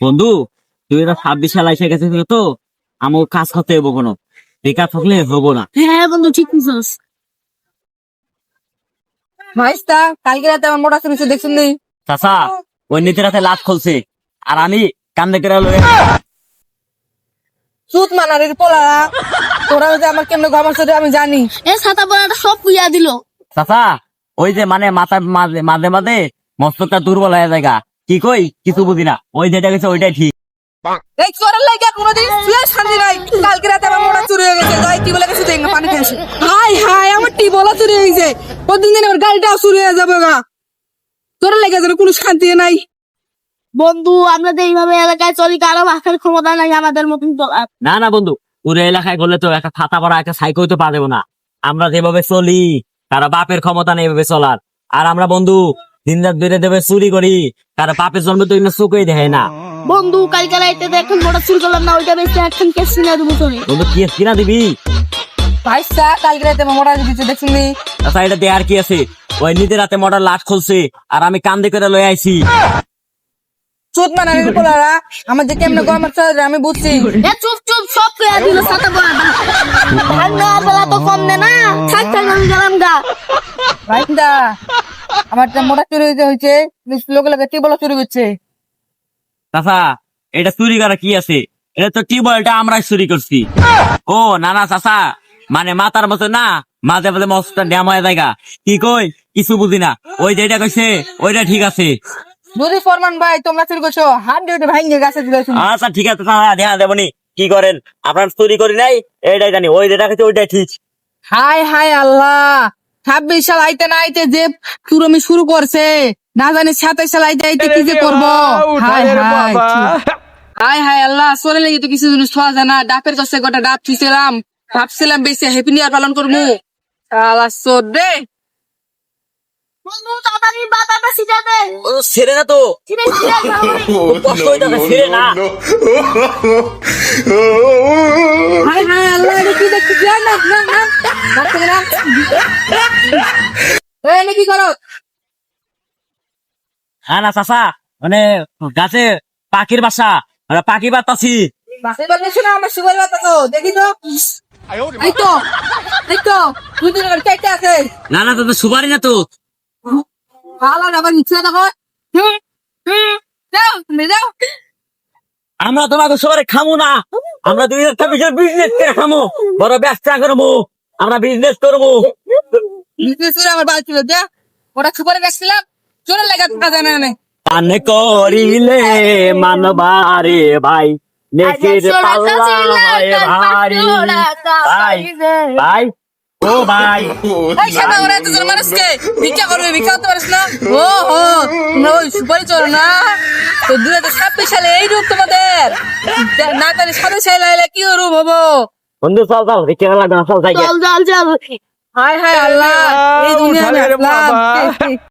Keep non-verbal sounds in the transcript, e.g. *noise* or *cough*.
বন্ধু তুই এটা ছাব্বিশ সাল এসে গেছিস তো আমার কাজ করতে হব কোনো। বেকার থাকলে হব না। হ্যাঁ বন্ধু ঠিক বুঝছস। ভাইস্তা কালকে রাতে আমার মোটা চুরি দেখছেন নি? চাচা ওই নীতি রাতে লাভ খুলছে। আর আমি কান্দে করে লয়ে সুত মানার পোলা তোরা যে আমার কেমনে আমি জানি। এ ছাতা পড়াটা সব পুইয়া দিল। চাচা ওই যে মানে মাথা মাঝে মাঝে মাঝে মস্তকটা দুর্বল হয়ে যায়। কি কই? কিছু বুঝি না। ওই যেটা গেছে ওইটাই ঠিক। এই চোরের লাগে কোনোদিন শুয়ে শান্তি নাই। কালকে রাতে আমার মোটা চুরি হয়ে গেছে। যাই টিবলে গেছে দেখ না পানি খেয়ে হাই হাই আমার টিবলা চুরি হয়ে গেছে। কদিন দিন আমার গাড়িটাও চুরি হয়ে যাবে গা। চোরের লেগে যেন কোনো শান্তি নাই। বন্ধু আমরা তো এইভাবে এলাকায় চলি কারও বাসার ক্ষমতা নাই আমাদের মতন না না বন্ধু পুরো এলাকায় করলে তো একটা খাতা পড়া একটা সাইকেল তো পারব না। আমরা যেভাবে চলি তারা বাপের ক্ষমতা নেই এভাবে চলার। আর আমরা বন্ধু দিন রাত বেড়ে দেবে চুরি করি। তার বাপের জন্ম তো এগুলো চোখেই দেখে না। বন্ধু কালকে রাইতে তো এখন মোটর চুরি করলাম না ওইটা বেশি এখন কেস কিনে দেবো তোরে। বন্ধু কি কিনা দিবি? ভাইস্তা কালকে আমার মোটা দেখছেন আচ্ছা এটা দেয়ার কি আছে? ওই নিজের রাতে লাট খুলছে আর আমি কান্দে করে লয়ে আইছি। সুত মানার পোলারা আমার যে কেমনে সাথে আমি বুঝছি। এ চুপ চুপ সব দিল ধান নেওয়ার বেলা তো কম দে না থাক থাক আমি গেলাম গা। ভাইস্তা আমার যে মোটা চুরি হয়েছে লোকে লোকে টিবলা চুরি করছে। চাচা এটা চুরি করা কি আছে? এটা তো টিউবওয়েলটা আমরাই চুরি করছি। ও না না চাচা মানে মাথার মতো না মাঝে মাঝে মস্ত ড্যাম হয়ে জায়গা কি কই? কিছু বুঝি না। ওই যেটা কইছে ওইটা ঠিক আছে। যদি ফরমান ভাই তোমরা চুরি করছ। হাত দিয়ে ভাঙিয়ে গাছে আচ্ছা ঠিক আছে চাচা দেখা দেবনি কি করেন? আপনার চুরি করি নাই? এইটাই জানি। ওই যেটা কইছে ওইটাই ঠিক। হাই হাই আল্লাহ! ছাব্বিশ সাল আইতে না আইতে যে চুরমি শুরু করছে না জানি সাতাইশ সাল আইতে আইতে কি যে করব হাই হাই হাই হাই আল্লাহ সরে লেগে তো কিছু জিনিস খাওয়া যায় না ডাবের কাছে গোটা ডাব থুইছিলাম ভাবছিলাম বেশি হ্যাপি নিউ ইয়ার পালন করব আল্লাহ সোর রে ছেড়ে না তো ছিড়ে ছিড়ে যাবে খুব কষ্ট হইতাছে ছেড়ে না হাই হাই আল্লাহ কি দেখছি না না না না কি করো? হ্যাঁ না চাচা মানে গাছে পাখির বাসা আমরা পাখি শোনা আমার সুগার বাতা তো দেখি তো। এই তো এই তো তুই তো কেটে আছে। না না তো সুপারি না তো। ভালো আবার ইচ্ছা দেখো। হুম হুম যাও তুমি যাও। আমরা তোমাকে সবারে খামো না। আমরা দুই হাজার ছাব্বিশের বিজনেস করে খামো। বড় ব্যবসা করব আমরা বিজনেস করব। আমার বাড়ি ছিল যা। ওটা সুপারে রাখছিলাম চলে লাগা টাকা জানা নেই পান করিলে মানবারে ভাই নেকির পাল্লা হয় ভারী। ভাই ভাই ও ভাই। এই সাদা ওরা এত মানুষকে ভিক্ষা করবে ভিক্ষা করতে পারিস না? ও হো তোমরা ওই সুপারি চলো না। তো দুই হাজার ছাব্বিশ সালে এই রূপ তোমাদের। না সালে কি রূপ হব? বন্ধু চল চল রিক্সা লাগবে না চল যাই চল চল চল হায় হায় আল্লাহ এই দুনিয়া *laughs*